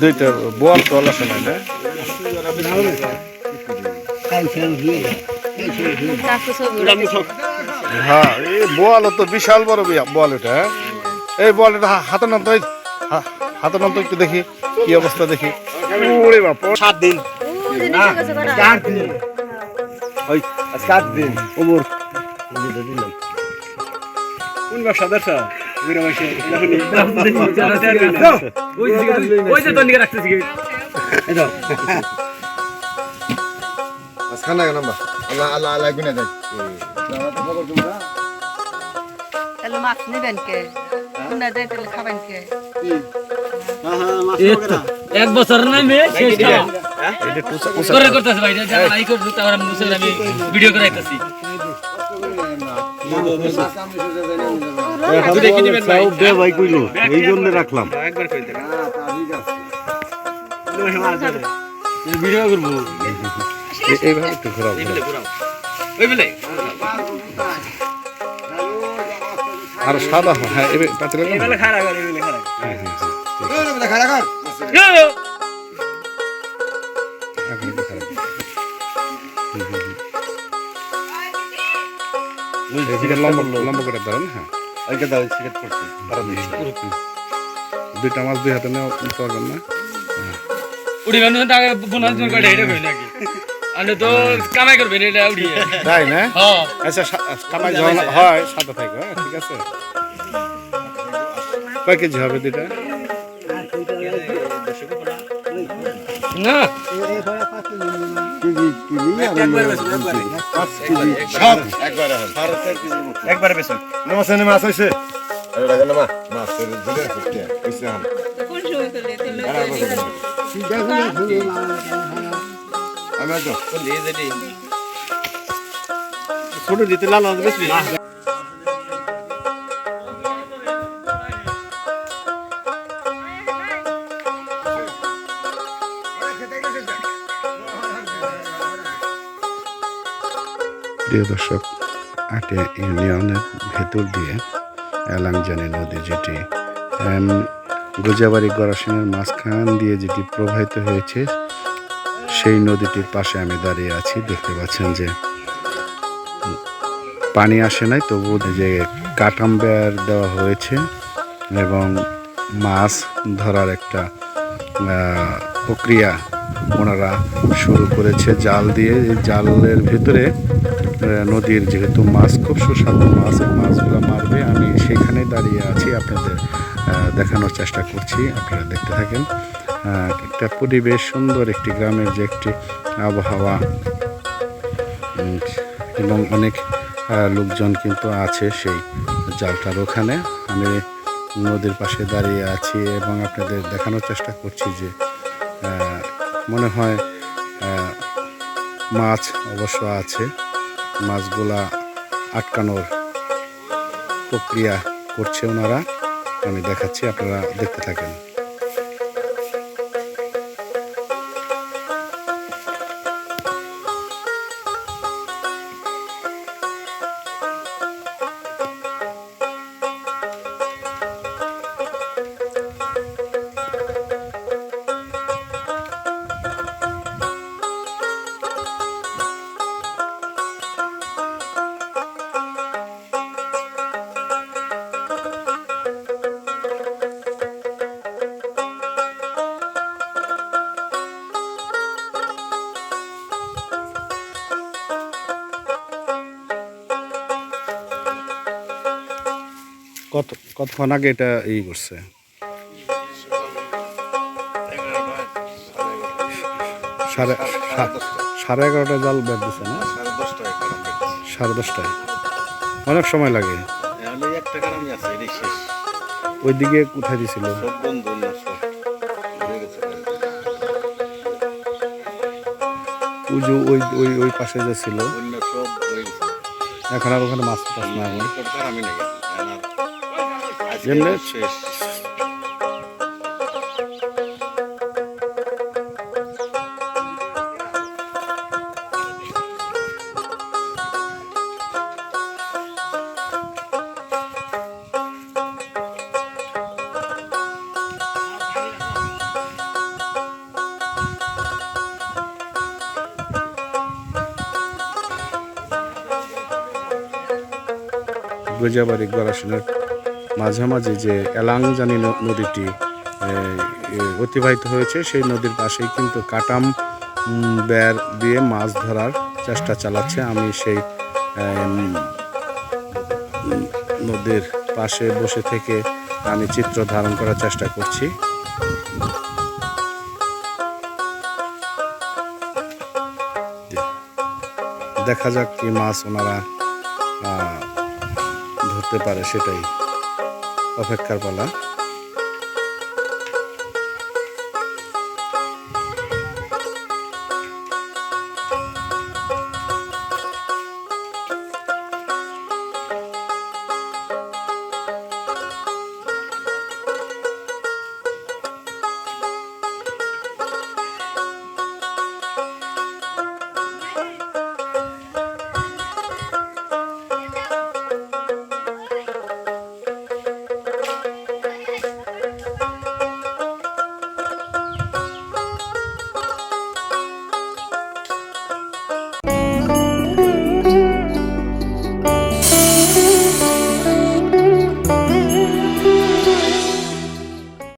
দুইটা আছে না। হ্যাঁ এই বোয়াল তো বিশাল বড় বিয়া- বোয়াল এটা হ্যাঁ? এই বোয়াল এটা হা- হাতে নাম তো এই, হা- হাতে নাম তো একটু দেখি কি অবস্থা দেখি ওরে বাপ সাত দিন। কটা। চার দিন। ওই সাত দিন। ওমর। কোন ব্যবসা ব্যবসা? মাঝখানে নাম্বার আল্লাহ আল্লাহ আল্লাহ গুনে দেয়। তাহলে মাছ নেবেন কে? কোনটা দেয় তাহলে খাবেন কে? এক বছর নামে শেষ করে করতেছে ভাই আমি ভিডিও এই জন্য রাখলাম। করব। এইভাবে একটু ঘোরাও ওই বলে। আর সাদা হয়, হ্যাঁ এবার খারাপ এদিকে লম্বা করে ধরেন হ্যাঁ। দুইটা মাছ দুই হাতে নিতে পারবেন না উড়ি বানু তাকে বোনাস জন কাটে এটা কই নাকি আনে তো কামাই করবেন এটা উড়িয়ে। তাই না হ্যাঁ। আচ্ছা কামাই যখন হয় সাদা থাকে হ্যাঁ ঠিক আছে। কয় কেজি হবে দুইটা। একবারে বেশি নমস্তে নে মাছ না যেটি ছোট দিতে লাল লাল বেশি। প্রিয় দর্শক আটে ইউনিয়নের ভেতর দিয়ে এলাংজানি নদী যেটি গোজাবাড়ি গড়াশনের মাঝখান দিয়ে যেটি প্রবাহিত হয়েছে, সেই নদীটির পাশে আমি দাঁড়িয়ে আছি। দেখতে পাচ্ছেন যে পানি আসে নাই তবু যে কাটাম বেয়ার দেওয়া হয়েছে এবং মাছ ধরার একটা প্রক্রিয়া ওনারা শুরু করেছে। জাল দিয়ে, জালের ভিতরে নদীর যেহেতু মাছ, খুব সুস্বাদু মাছ মাছগুলো মারবে, আমি সেখানে দাঁড়িয়ে আছি আপনাদের দেখানোর চেষ্টা করছি, আপনারা দেখতে থাকেন। একটা পরিবেশ সুন্দর, একটি গ্রামের যে একটি আবহাওয়া এবং অনেক লোকজন কিন্তু আছে সেই জালটার ওখানে। আমি নদীর পাশে দাঁড়িয়ে আছি এবং আপনাদের দেখানোর চেষ্টা করছি যে মনে হয় মাছ অবশ্য আছে। মাছগুলা আটকানোর প্রক্রিয়া করছে ওনারা। আমি দেখাচ্ছি আপনারা দেখতে থাকেন। কত, কতক্ষণ আগে এটা ই করছে? সাড়ে সাড়ে এগারোটা জাল বের দিচ্ছে না? সাড়ে দশটায়। অনেক সময় লাগে। ওইদিকে কোথায় দিছিল। পুজো ওই ওই ওই পাশে যে ছিল। এখন আর ওখানে মাছ টাছ না আমি জেনারেট শেষ Recep Arık Baraş'ın মাঝামাঝি যে এলাংজানি নদীটি অতিবাহিত হয়েছে, সেই নদীর পাশেই কিন্তু কাটাম বের দিয়ে মাছ ধরার চেষ্টা চালাচ্ছে। আমি সেই নদীর পাশে বসে থেকে আমি চিত্র ধারণ করার চেষ্টা করছি। দেখা যাক কি মাছ ওনারা ধরতে পারে সেটাই। অপেক্ষার পালা।